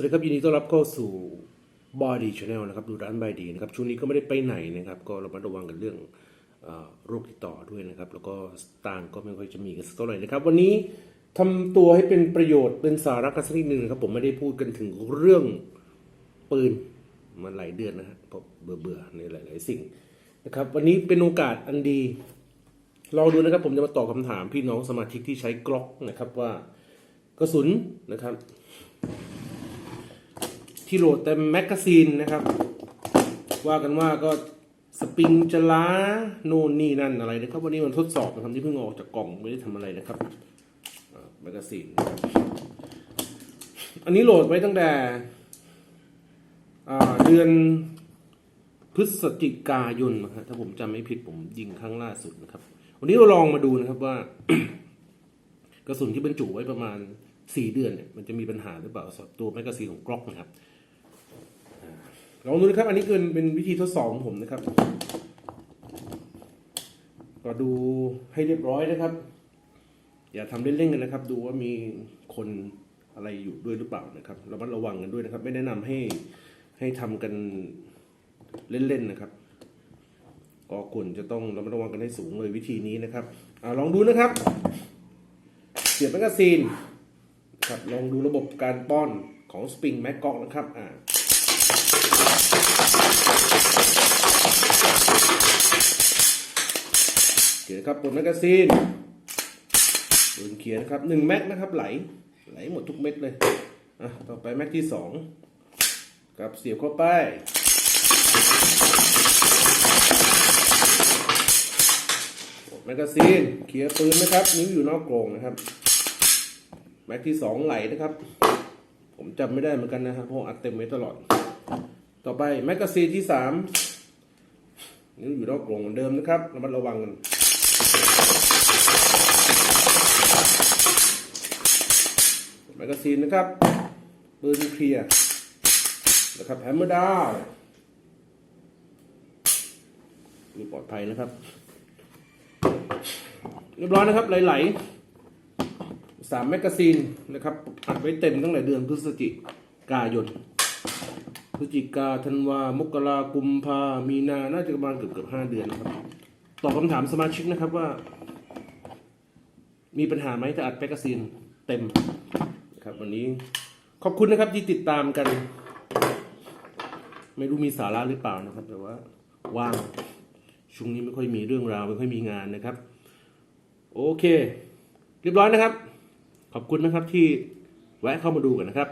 วัสดีครับยินดีต้อนรับเข้าสู่บอดี้ชาแนลนะครับดูร้านบายดีนะครับช่วงนี้ก็ไม่ได้ไปไหนนะครับ ก็ระมัดระวังกันเรื่องอโรคติดต่อด้วยนะครับ แล้วก็สตางก็ไม่ค่อยจะมีกันสักเท่าไหร่นะครับ วันนี้ทำตัวให้เป็นประโยชน์เป็นสาระกันสักนิดหนึ่งนะครับ ผมไม่ได้พูดกันถึงเรื่องปืนมาหลายเดือนนะฮะเพราะเบื่อเบื่อในหลาย ๆ สิ่งนะครับ วันนี้เป็นโอกาสอันดีลองดูนะครับ ผมจะมาตอบคำถามพี่น้องสมาชิกที่ใช้กล็อกนะครับว่ากระสุนนะครับ ที่โหลดเต็มแมกกาซีนนะครับ ว่ากันว่าก็สปริงจะล้าโน่นนี่นั่นอะไรนะครับวันนี้มันทดสอบนะครับที่เพิ่งออกจากกล่องไม่ได้ทำอะไรนะครับแมกกาซีนอันนี้โหลดไว้ตั้งแต่เดือนพฤศจิกายนนะครับถ้าผมจำไม่ผิดผมยิงครั้งล่าสุดนะครับ วันนี้เราลองมาดูนะครับว่า กระสุนที่บรรจุไว้ประมาณสี่เดือนเนี่ยมันจะมีปัญหาหรือเปล่าสำหรับตัวแมกกาซีนของกล็อกนะครับ ลองดูนะครับ อันนี้คือเป็นวิธีทดสอบของผมนะครับ ก็ดูให้เรียบร้อยนะครับ อย่าทำเล่นๆกันนะครับ ดูว่ามีคนอะไรอยู่ด้วยหรือเปล่านะครับระมัดระวังกันด้วยนะครับ ไม่แนะนำให้ให้ทำกันเล่นๆนะครับก็ควรจะต้องระมัดระวังกันให้สูงเลยวิธีนี้นะครับอลองดูนะครับ เสียบแมกกาซีนครับลองดูระบบการป้อนของสปริงแม็กกอกนะครับอ่า เขียนครับปลดแมกกาซีนปืนเขียนครับหนึ่งแม็กนะครับไหลไหลหมดทุกเม็ดเลยอะต่อไปแม็กที่สองครับเสียบเข้าไปแมกกาซีนเคลียปืนนะครับ นิ้วอยู่นอกกรงนะครับ แม็กที่สองไหลนะครับ ผมจำไม่ได้เหมือนกันนะครับเพราะอัดเต็มไว้ตลอด ต่อไปแมกกาซีนที่สามนิ้วอยู่นอกกรงเหมือนเดิมนะครับระมัดระวังกันแมกกาซีนนะครับปืนเคลียร์นะครับแฮมเมอร์ดาวดูปลอดภัยนะครับ เรียบร้อยนะครับไหลๆสามแมกกาซีนนะครับอัดไว้เต็มตั้งแต่เดือนพฤศจิกายน พฤศจิกาธันวามกรากุมภามีนาน่าจะประมาณเกือบเกือบห้าเดือนนะครับตอบคำถามสมาชิกนะครับว่า มีปัญหาไหมถ้าอัดแมกกาซีนเต็มครับ วันนี้ขอบคุณนะครับที่ติดตามกัน ไม่รู้มีสาระหรือเปล่านะครับ แต่ว่าว่างช่วงนี้ไม่ค่อยมีเรื่องราวไม่ค่อยมีงานนะครับ โอเค เรียบร้อยนะครับ ขอบคุณนะครับที่แวะเข้ามาดูกันนะครับ